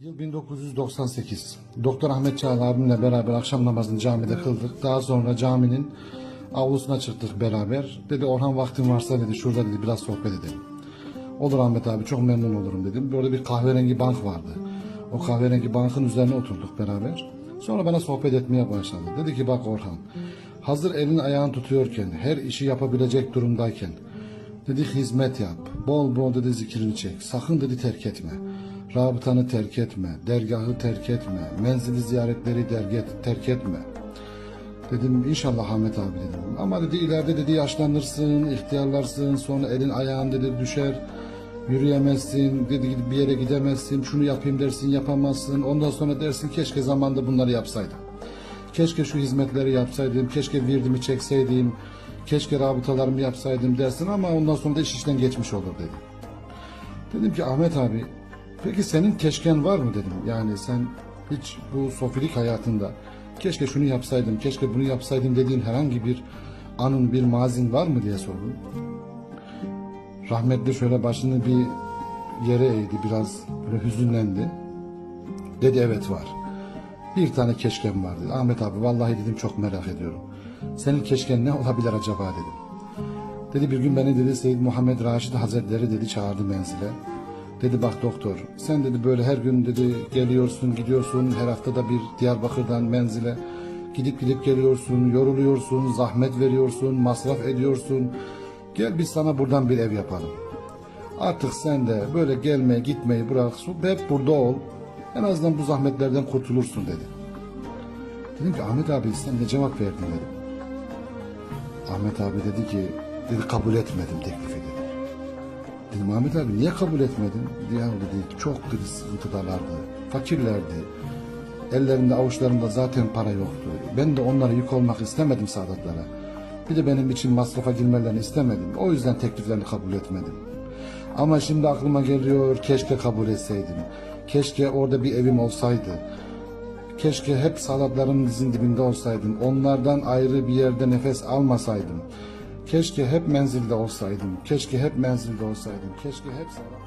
Yıl 1998. Doktor Ahmet Çağla abimle beraber akşam namazını camide kıldık. Daha sonra caminin avlusuna çıktık beraber. Dedi Orhan vaktin varsa dedi şurada dedi biraz sohbet edelim. Olur Ahmet abi çok memnun olurum dedim. Orada bir kahverengi bank vardı. O kahverengi bankın üzerine oturduk beraber. Sonra bana sohbet etmeye başladı. Dedi ki bak Orhan hazır elin ayağın tutuyorken her işi yapabilecek durumdayken dedi hizmet yap. Bol bol dedi zikrini çek. Sakın dedi terk etme. Rabıtanı terk etme. Dergahı terk etme. Menzili ziyaretleri derget, terk etme. Dedim inşallah Ahmet abi dedim. Ama dedi ileride dedi yaşlanırsın, ihtiyarlarsın, sonra elin ayağın dedi düşer, yürüyemezsin, dedi bir yere gidemezsin, şunu yapayım dersin yapamazsın. Ondan sonra dersin keşke zamanda bunları yapsaydım. Keşke şu hizmetleri yapsaydım, keşke virdimi çekseydim, keşke rabıtalarımı yapsaydım dersin ama ondan sonra da iş işten geçmiş olur dedi. Dedim ki Ahmet abi peki senin keşken var mı dedim. Yani sen hiç bu sofilik hayatında keşke şunu yapsaydım, keşke bunu yapsaydım dediğin herhangi bir anın, bir mazin var mı diye sordum. Rahmetli şöyle başını bir yere eğdi, biraz böyle hüzünlendi. Dedi evet var. Bir tane keşkem var dedi. Ahmet abi vallahi dedim çok merak ediyorum. Senin keşken ne olabilir acaba dedim. Dedi bir gün beni dedi Seyyid Muhammed Raşid Hazretleri dedi çağırdı menzile. Dedi bak doktor sen dedi böyle her gün dedi geliyorsun gidiyorsun her haftada bir Diyarbakır'dan menzile gidip gidip geliyorsun yoruluyorsun zahmet veriyorsun masraf ediyorsun. Gel biz sana buradan bir ev yapalım. Artık sen de böyle gelme gitmeyi bırak hep burada ol. En azından bu zahmetlerden kurtulursun dedi. Dedim ki Ahmet abi sen ne cevap verdin dedim. Ahmet abi dedi ki dedi kabul etmedim teklifi. Dedim Ahmet abi niye kabul etmedin? Ya dedi çok dedi sıkıntıdalardı. Fakirlerdi. Ellerinde avuçlarında zaten para yoktu. Ben de onlara yük olmak istemedim Sadatlara. Bir de benim için masrafa girmelerini istemedim. O yüzden tekliflerini kabul etmedim. Ama şimdi aklıma geliyor keşke kabul etseydim. Keşke orada bir evim olsaydı. Keşke hep salatların dizin dibinde olsaydım. Onlardan ayrı bir yerde nefes almasaydım. Keşke hep menzilde olsaydım. Keşke hep menzilde olsaydım. Keşke hep salat...